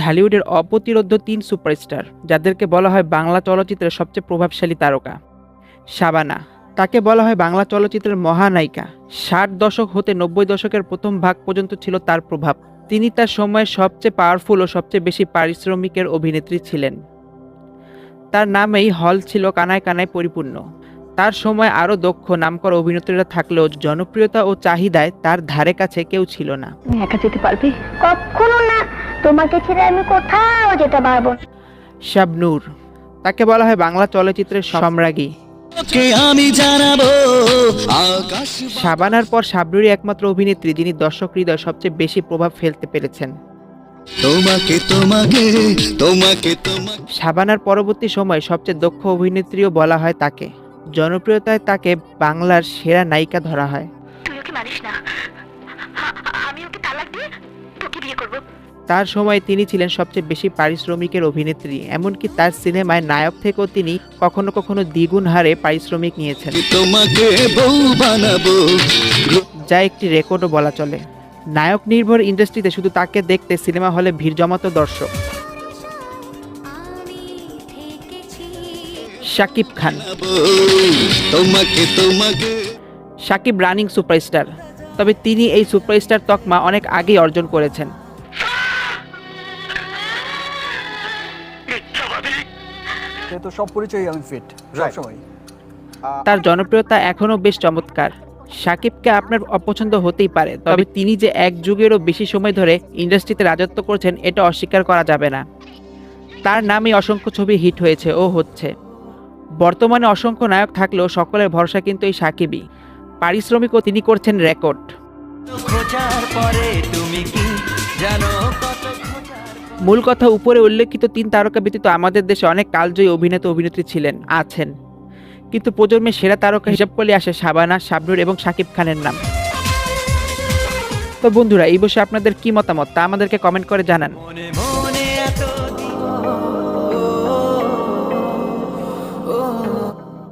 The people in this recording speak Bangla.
ঢালিউডের অপ্রতিরোধ্য তিন সুপারস্টার, যাদেরকে বলা হয় বাংলা চলচ্চিত্রের সবচেয়ে প্রভাবশালী তারকা। শাবানা, তাকে বলা হয় বাংলা চলচ্চিত্রের মহানায়িকা। ষাট দশক হতে নব্বই দশকের প্রথম ভাগ পর্যন্ত ছিল তার প্রভাব। তিনি তার সময়ের সবচেয়ে পাওয়ারফুল ও সবচেয়ে বেশি পারিশ্রমিকের অভিনেত্রী ছিলেন। তার নামেই হল ছিল কানায় কানায় পরিপূর্ণ। তার সময় আরও দক্ষ নামকরা অভিনেত্রীরা থাকলেও জনপ্রিয়তা ও চাহিদায় তার ধারে কাছে কেউ ছিল না। একা যেতে পারবে? কখনো না। তোমাকে ছেড়ে আমি কোথাও যেতে পারব শাবনূর তাকে বলা হয় বাংলা চলচ্চিত্রের সম্রাজ্ঞী। কে আমি জানাব শাবানার পর শাবনুরই একমাত্র অভিনেত্রী যিনি দর্শক হৃদয় সবচেয়ে বেশি প্রভাব ফেলতে পেরেছেন। তোমাকে তোমাকে তোমাকে তোমাকে। শাবানার পরবর্তী সময়ে সবচেয়ে দক্ষ অভিনেত্রীও বলা হয় তাকে। জনপ্রিয়তায় তাকে বাংলার সেরা নায়িকা ধরা হয়। তুই ওকে মানিস না। আমি ওকে তালাক দিয়ে তোকে বিয়ে করব। তার সময় তিনি ছিলেন সবচেয়ে বেশি পারিশ্রমিকের অভিনেত্রী এমনকি তার সিনেমায় নায়ক থেকেও তিনি কখনো কখনো দ্বিগুণ হারে পারিশ্রমিক নিয়েছেন। তোমাকে বউ বানাবো। যা একটি রেকর্ডও বলা চলে। নায়ক নির্ভর ইন্ডাস্ট্রিতে শুধু তাকে দেখতে সিনেমা হলে ভিড় জমাতো দর্শক। শাকিব খান। শাকিব রানিং সুপারস্টার তবে তিনি এই সুপারস্টার তকমা অনেক আগেই অর্জন করেছেন। যেহেতু সব পরিচয়ই আমি ফিট সবসময় তার জনপ্রিয়তা এখনও বেশ চমৎকার। শাকিবকে আপনার অপছন্দ হতেই পারে তবে তিনি যে এক যুগেরও বেশি সময় ধরে ইন্ডাস্ট্রিতে রাজত্ব করছেন এটা অস্বীকার করা যাবে না। তার নামে অসংখ্য ছবি হিট হয়েছে ও হচ্ছে। বর্তমানে অসংখ্য নায়ক থাকলেও সকলের ভরসা কিন্তু এই সাকিবই। পারিশ্রমিকও তিনি করছেন রেকর্ড। খোঁজার পরে তুমি কি মূল কথা উপরে উল্লেখিত তিন তারকা ব্যতীত আমাদের দেশে অনেক কালজয়ী অভিনেতা অভিনেত্রী ছিলেন আছেন। কিন্তু প্রজন্মের সেরা তারকা হিসাব করলে আসে শাবানা শাবনুর এবং শাকিব খানের নাম। তো বন্ধুরা এই বিষয়ে আপনাদের কি মতামত? তা আমাদেরকে কমেন্ট করে জানান।